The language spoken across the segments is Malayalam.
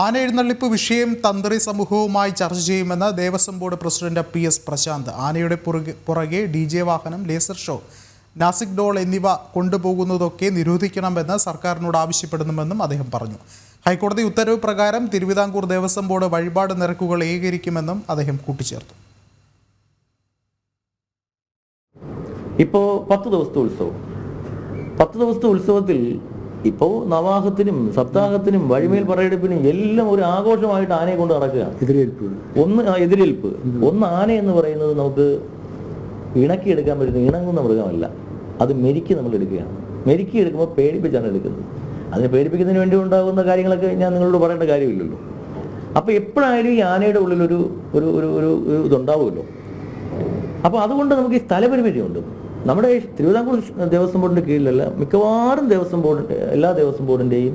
ആന എഴുന്നള്ളിപ്പ് വിഷയം തന്ത്രി സമൂഹവുമായി ചർച്ച ചെയ്യുമെന്ന് Devaswom board president P S Prashanth. ആനയുടെ പുറകെ പുറകെ ഡി ജെ വാഹനം ലേസർ ഷോ നാസിക് ഡോൾ എന്നിവ കൊണ്ടുപോകുന്നതൊക്കെ നിരോധിക്കണമെന്ന് സർക്കാരിനോട് ആവശ്യപ്പെടുന്നുവെന്നും അദ്ദേഹം പറഞ്ഞു. ഹൈക്കോടതി ഉത്തരവ് പ്രകാരം തിരുവിതാംകൂർ ദേവസ്വം ബോർഡ് വഴിപാട് നിരക്കുകൾ ഏകീകരിക്കുമെന്നും അദ്ദേഹം കൂട്ടിച്ചേർത്തു. ഇപ്പോൾ പത്ത് ദിവസത്തെ ഉത്സവം. പത്ത് ദിവസത്തെ ഉത്സവത്തിൽ ഇപ്പോൾ നവാഹത്തിനും സപ്താഹത്തിനും വഴിമേൽ പറയെടുപ്പിനും എല്ലാം ഒരു ആഘോഷമായിട്ട് ആനയെ കൊണ്ട് നടക്കുകയാണ്. എതിരേൽപ്പ്. ഒന്ന് എതിരേൽപ്പ്. ഒന്ന് ആന എന്ന് പറയുന്നത് നമുക്ക് ഇണക്കിയെടുക്കാൻ പറ്റുന്ന ഇണങ്ങുന്ന മൃഗമല്ല. അത് മെരുക്കി നമ്മൾ എടുക്കുകയാണ്. മെരുക്കി എടുക്കുമ്പോൾ പേടിപ്പിച്ചാണ് എടുക്കുന്നത്. അതിനെ പേടിപ്പിക്കുന്നതിന് വേണ്ടി ഉണ്ടാകുന്ന കാര്യങ്ങളൊക്കെ ഞാൻ നിങ്ങളോട് പറയേണ്ട കാര്യമില്ലല്ലോ. അപ്പോൾ എപ്പോഴായാലും ഈ ആനയുടെ ഉള്ളിലൊരു ഒരു ഒരു ഒരു ഒരു ഇതുണ്ടാവുമല്ലോ. അപ്പോൾ അതുകൊണ്ട് നമുക്ക് ഈ സ്ഥലപരിമിതിയുണ്ട്. നമ്മുടെ തിരുവിതാംകൂർ ദേവസ്വം ബോർഡിന്റെ കീഴിലല്ല മിക്കവാറും ദേവസ്വം ബോർഡ് എല്ലാ ദേവസ്വം ബോർഡിന്റെയും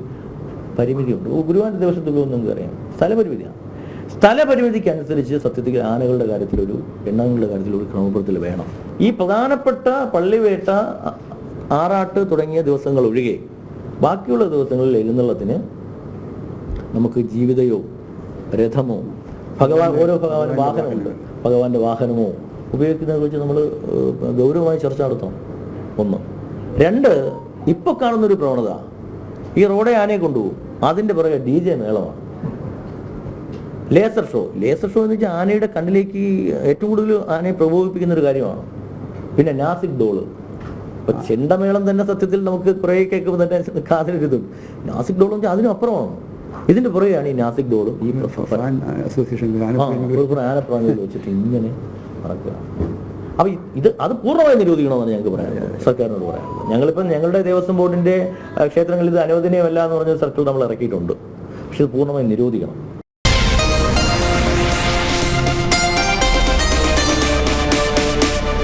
പരിമിതിയുണ്ട്. ഗുരുവായൂർ ദേവസ്വത്തിൽ നിങ്ങൾക്ക് അറിയാം. സ്ഥലപരിമിതിയാണ്. സ്ഥലപരിമിതിക്ക് അനുസരിച്ച് സത്യത്തിൽ ആനകളുടെ കാര്യത്തിലൊരു എണ്ണങ്ങളുടെ കാര്യത്തിലൊരു ക്രമപ്പെടുത്തൽ വേണം. ഈ പ്രധാനപ്പെട്ട പള്ളിവേട്ട ആറാട്ട് തുടങ്ങിയ ദിവസങ്ങൾ ഒഴികെ ബാക്കിയുള്ള ദിവസങ്ങളിൽ എഴുന്നള്ളത്തിന് നമുക്ക് ജീവിതയോ രഥമോ ഭഗവാൻ ഓരോ ഭഗവാൻ വാഹനമുണ്ട്. ഭഗവാന്റെ വാഹനമോ ഉപയോഗിക്കുന്നതിനെ കുറിച്ച് നമ്മൾ ഗൗരവമായി ചർച്ച നടത്തണം. ഒന്ന്. രണ്ട് ഇപ്പൊ കാണുന്നൊരു പ്രവണത. ഈ റോഡെ ആനയെ കൊണ്ടുപോകും. അതിന്റെ പുറകെ D J മേളമാണ്. Laser show. Laser show എന്ന് വെച്ചാൽ ആനയുടെ കണ്ണിലേക്ക് ഏറ്റവും കൂടുതൽ ആനയെ പ്രകോപിപ്പിക്കുന്ന ഒരു കാര്യമാണ്. പിന്നെ നാസിക് ഡോൾ ഇപ്പൊ ചെണ്ടമേളം തന്നെ സത്യത്തിൽ നമുക്ക് കുറേ കേൾക്കുമ്പോൾ തന്നെ കാതിലൊരിതും നാസിക് ഡോൾ എന്ന് വെച്ചാൽ അതിനപ്പുറമാണ് ഇതിന്റെ പുറകെയാണ് ഈ നാസിക് ഡോളും. ഈ ആനപ്രാണികൾ വെച്ചിട്ട് ഇങ്ങനെ നടക്കുക. അപ്പൊ ഇത് അത് പൂർണമായി നിരോധിക്കണമെന്നാണ് ഞങ്ങൾക്ക് പറയാനുള്ളത് സർക്കാരിനോട് പറയാനുള്ളത് ഞങ്ങളിപ്പം ഞങ്ങളുടെ ദേവസ്വം ബോർഡിന്റെ ക്ഷേത്രങ്ങളിൽ ഇത് അനുവദനീയമല്ല എന്ന് പറഞ്ഞ സർക്കിൾ നമ്മൾ ഇറക്കിയിട്ടുണ്ട്. പക്ഷെ ഇത് പൂർണമായി നിരോധിക്കണം.